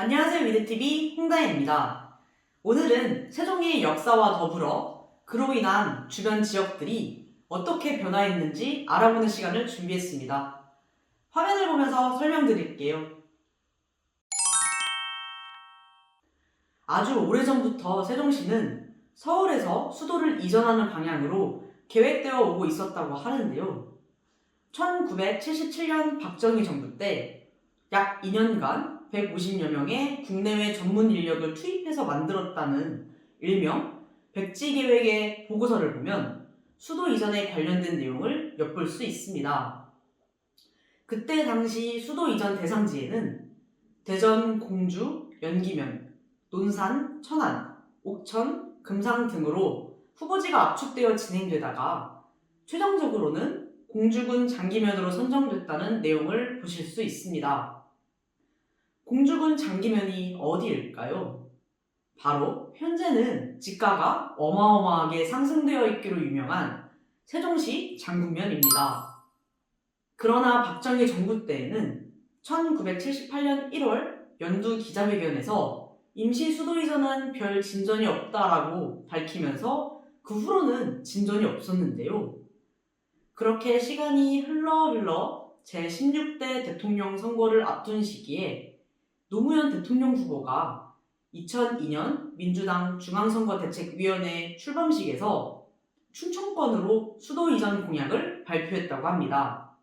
안녕하세요 위드TV 홍다혜입니다. 오늘은 세종의 역사와 더불어 그로 인한 주변 지역들이 어떻게 변화했는지 알아보는 시간을 준비했습니다. 화면을 보면서 설명드릴게요. 아주 오래전부터 세종시는 서울에서 수도를 이전하는 방향으로 계획되어 오고 있었다고 하는데요. 1977년 박정희 정부 때 약 2년간 150여 명의 국내외 전문 인력을 투입해서 만들었다는 일명 백지 계획의 보고서를 보면 수도 이전에 관련된 내용을 엿볼 수 있습니다. 그때 당시 수도 이전 대상지에는 대전, 공주, 연기면, 논산, 천안, 옥천, 금상 등으로 후보지가 압축되어 진행되다가 최종적으로는 공주군 장기면으로 선정됐다는 내용을 보실 수 있습니다. 공주군 장기면이 어디일까요? 바로 현재는 지가가 어마어마하게 상승되어 있기로 유명한 세종시 장군면입니다. 그러나 박정희 정부 때에는 1978년 1월 연두 기자회견에서 임시 수도 이전은 별 진전이 없다라고 밝히면서 그 후로는 진전이 없었는데요. 그렇게 시간이 흘러 흘러 제16대 대통령 선거를 앞둔 시기에 노무현 대통령 후보가 2002년 민주당 중앙선거대책위원회 출범식에서 충청권으로 수도 이전 공약을 발표했다고 합니다.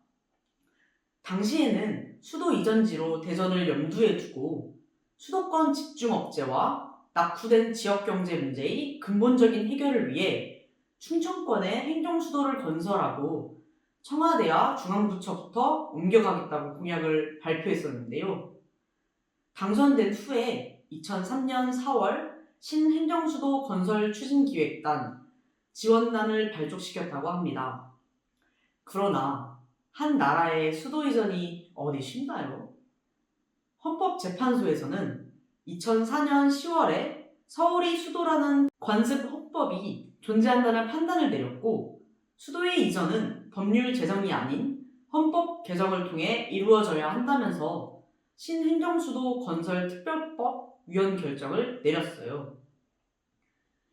당시에는 수도 이전지로 대전을 염두에 두고 수도권 집중 억제와 낙후된 지역 경제 문제의 근본적인 해결을 위해 충청권에 행정수도를 건설하고 청와대와 중앙부처부터 옮겨가겠다고 공약을 발표했었는데요. 당선된 후에 2003년 4월 신행정수도 건설 추진기획단 지원단을 발족시켰다고 합니다. 그러나 한 나라의 수도 이전이 어디 쉽나요? 헌법재판소에서는 2004년 10월에 서울이 수도라는 관습 헌법이 존재한다는 판단을 내렸고 수도의 이전은 법률 제정이 아닌 헌법 개정을 통해 이루어져야 한다면서 신행정수도 건설 특별법 위원 결정을 내렸어요.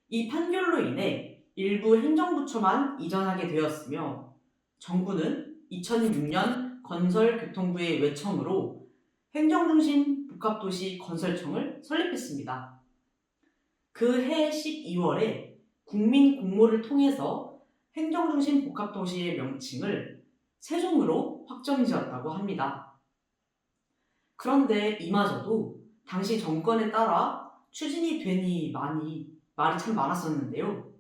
이 판결로 인해 일부 행정부처만 이전하게 되었으며 정부는 2006년 건설교통부의 외청으로 행정중심 복합도시 건설청을 설립했습니다. 그 해 12월에 국민 공모를 통해서 행정중심 복합도시의 명칭을 세종으로 확정 지었다고 합니다. 그런데 이마저도 당시 정권에 따라 추진이 되니 많이 말이 참 많았었는데요.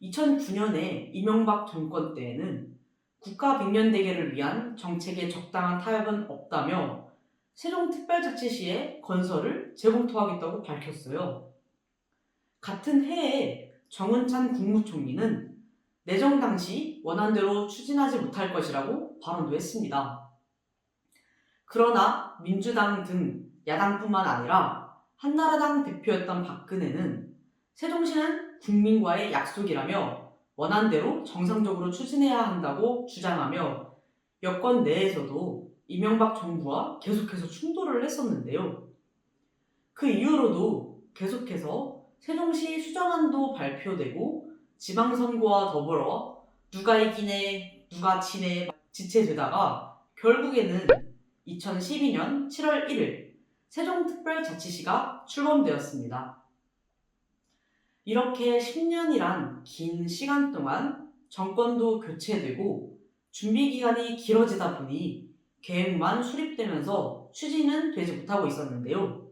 2009년에 이명박 정권 때에는 국가 백년대계를 위한 정책에 적당한 타협은 없다며 세종특별자치시의 건설을 재검토하겠다고 밝혔어요. 같은 해에 정은찬 국무총리는 내정 당시 원안대로 추진하지 못할 것이라고 발언도 했습니다. 그러나 민주당 등 야당뿐만 아니라 한나라당 대표였던 박근혜는 세종시는 국민과의 약속이라며 원안대로 정상적으로 추진해야 한다고 주장하며 여권 내에서도 이명박 정부와 계속해서 충돌을 했었는데요. 그 이후로도 계속해서 세종시 수정안도 발표되고 지방선거와 더불어 누가 이기네, 누가 지네 지체되다가 결국에는 2012년 7월 1일 세종특별자치시가 출범되었습니다. 이렇게 10년이란 긴 시간 동안 정권도 교체되고 준비 기간이 길어지다 보니 계획만 수립되면서 추진은 되지 못하고 있었는데요.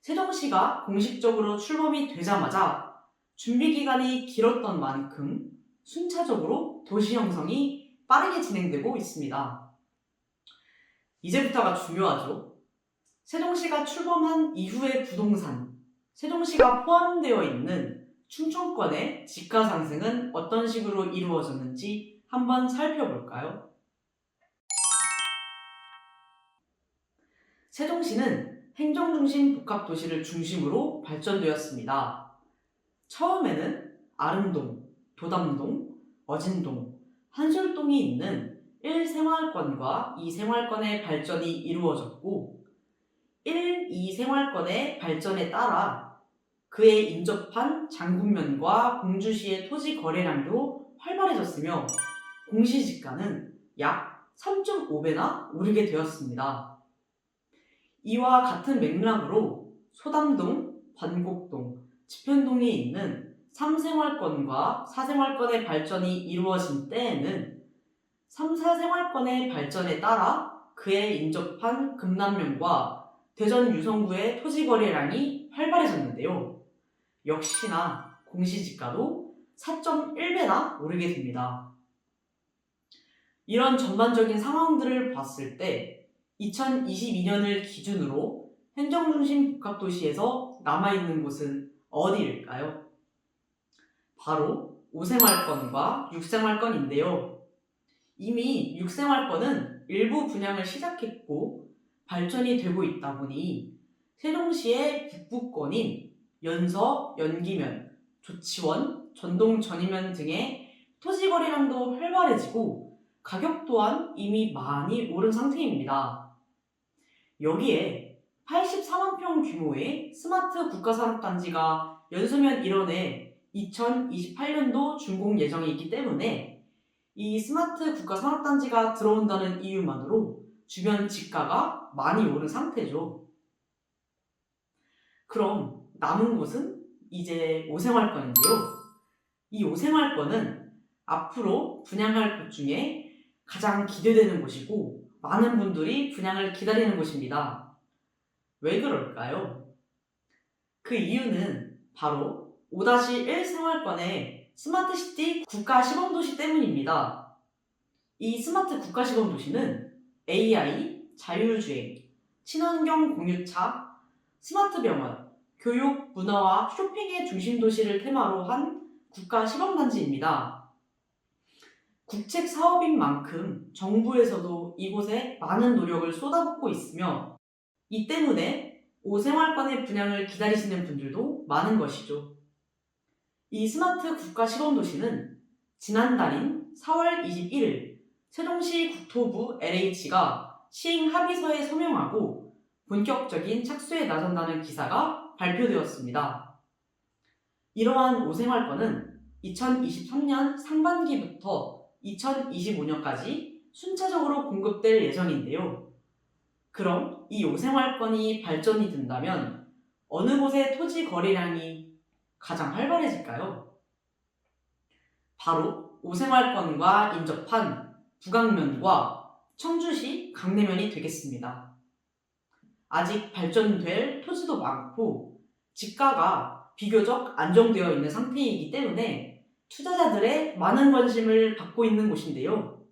세종시가 공식적으로 출범이 되자마자 준비 기간이 길었던 만큼 순차적으로 도시 형성이 빠르게 진행되고 있습니다. 이제부터가 중요하죠. 세종시가 출범한 이후의 부동산, 세종시가 포함되어 있는 충청권의 집가 상승은 어떤 식으로 이루어졌는지 한번 살펴볼까요? 세종시는 행정중심 복합도시를 중심으로 발전되었습니다. 처음에는 아름동, 도담동, 어진동, 한솔동이 있는 1생활권과 2생활권의 발전이 이루어졌고 1, 2 생활권의 발전에 따라 그에 인접한 장군면과 공주시의 토지 거래량도 활발해졌으며 공시지가는 약 3.5배나 오르게 되었습니다. 이와 같은 맥락으로 소담동, 관곡동, 지편동에 있는 3생활권과 4생활권의 발전이 이루어진 때에는 3, 4생활권의 발전에 따라 그에 인접한 금남면과 대전 유성구의 토지 거래량이 활발해졌는데요. 역시나 공시지가도 4.1배나 오르게 됩니다. 이런 전반적인 상황들을 봤을 때 2022년을 기준으로 행정중심 복합도시에서 남아있는 곳은 어디일까요? 바로 5생활권과 6생활권인데요. 이미 6생활권은 일부 분양을 시작했고 발전이 되고 있다 보니 세종시의 북부권인 연서, 연기면, 조치원, 전동, 전이면 등의 토지 거래량도 활발해지고 가격 또한 이미 많이 오른 상태입니다. 여기에 84만 평 규모의 스마트 국가산업단지가 연수면 일원에 2028년도 준공 예정이 있기 때문에 이 스마트 국가 산업단지가 들어온다는 이유만으로 주변 지가가 많이 오른 상태죠. 그럼 남은 곳은 이제 5생활권인데요. 이 5생활권은 앞으로 분양할 곳 중에 가장 기대되는 곳이고 많은 분들이 분양을 기다리는 곳입니다. 왜 그럴까요? 그 이유는 바로 5-1 생활권의 스마트 시티 국가 시범 도시 때문입니다. 이 스마트 국가 시범 도시는 AI, 자율주행, 친환경 공유차, 스마트 병원, 교육, 문화와 쇼핑의 중심 도시를 테마로 한 국가 시범 단지입니다. 국책 사업인 만큼 정부에서도 이곳에 많은 노력을 쏟아붓고 있으며 이 때문에 5생활권의 분양을 기다리시는 분들도 많은 것이죠. 이 스마트 국가 시범도시는 지난달인 4월 21일 세종시 국토부 LH가 시행 합의서에 서명하고 본격적인 착수에 나선다는 기사가 발표되었습니다. 이러한 5생활권은 2023년 상반기부터 2025년까지 순차적으로 공급될 예정인데요. 그럼 이 5생활권이 발전이 된다면 어느 곳의 토지 거래량이 가장 활발해질까요? 바로 5생활권과 인접한 북악면과 청주시 강내면이 되겠습니다. 아직 발전될 토지도 많고 지가가 비교적 안정되어 있는 상태이기 때문에 투자자들의 많은 관심을 받고 있는 곳인데요.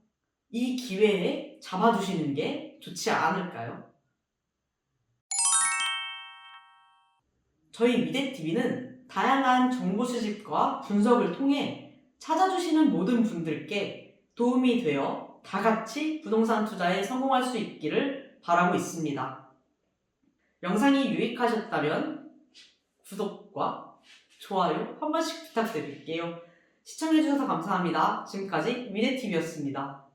이 기회에 잡아두시는 게 좋지 않을까요? 저희 미대TV는 다양한 정보 수집과 분석을 통해 찾아주시는 모든 분들께 도움이 되어 다 같이 부동산 투자에 성공할 수 있기를 바라고 있습니다. 영상이 유익하셨다면 구독과 좋아요 한 번씩 부탁드릴게요. 시청해주셔서 감사합니다. 지금까지 미래TV였습니다.